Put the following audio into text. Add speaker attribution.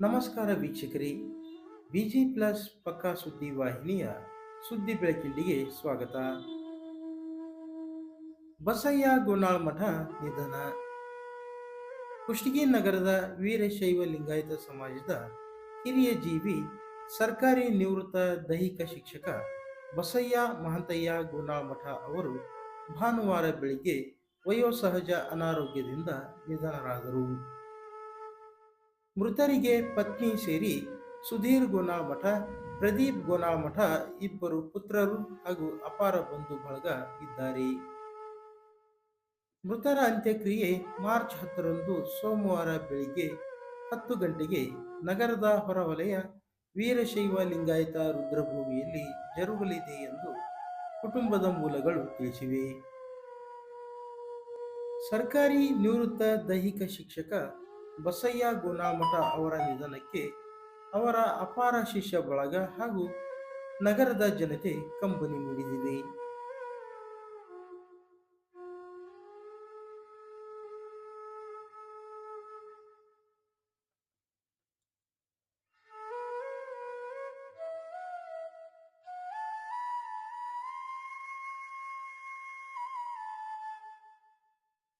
Speaker 1: ನಮಸ್ಕಾರ ವೀಕ್ಷಕರೇ. Busy plus ಪಕ್ಕಾ ಸುದ್ದಿ ವಾಹಿನಿಯ ಸುದ್ದಿ ಬೆಳಕಿಂಡಿಗೆ ಸ್ವಾಗತ. ಬಸಯ್ಯ ಗೋನಾಳ್ ಮಠ ನಿಧನ. ಕುಷ್ಟಗಿ ನಗರದ ವೀರಶೈವ ಲಿಂಗಾಯತ ಸಮಾಜದ ಹಿರಿಯ ಜೀವಿ, ಸರ್ಕಾರಿ ನಿವೃತ್ತ ದೈಹಿಕ ಶಿಕ್ಷಕ ಬಸಯ್ಯ ಮಹಂತಯ್ಯ ಗೋನಾಳ್ ಮಠ ಅವರು ಭಾನುವಾರ ಬೆಳಿಗ್ಗೆ ವಯೋಸಹಜ ಅನಾರೋಗ್ಯದಿಂದ ನಿಧನರಾದರು. ಮೃತರಿಗೆ ಪತ್ನಿ ಸೇರಿ ಸುಧೀರ್ ಗುಣಮಠ ಪ್ರದೀಪ್ ಗುಣಮಠ ಇಬ್ಬರು ಪುತ್ರರು ಹಾಗೂ ಅಪಾರ ಬಂಧು ಬಳಗ ಇದ್ದಾರೆ. ಮೃತರ ಅಂತ್ಯಕ್ರಿಯೆ ಮಾರ್ಚ್ ಹತ್ತರಂದು ಸೋಮವಾರ ಬೆಳಿಗ್ಗೆ ಹತ್ತು ಗಂಟೆಗೆ ನಗರದ ಹೊರವಲಯ ವೀರಶೈವ ಲಿಂಗಾಯತ ರುದ್ರಭೂಮಿಯಲ್ಲಿ ಜರುಗಲಿದೆ ಎಂದು ಕುಟುಂಬದ ಮೂಲಗಳು ತಿಳಿಸಿವೆ. ಸರ್ಕಾರಿ ನಿವೃತ್ತ ದೈಹಿಕ ಶಿಕ್ಷಕ ಬಸಯ್ಯ ಗುಣಾಮಠ ಅವರ ನಿಧನಕ್ಕೆ ಅವರ ಅಪಾರ ಶಿಷ್ಯ ಬಳಗ ಹಾಗೂ ನಗರದ ಜನತೆ ಕಂಬನಿ ಮಿಡಿದಿದೆ.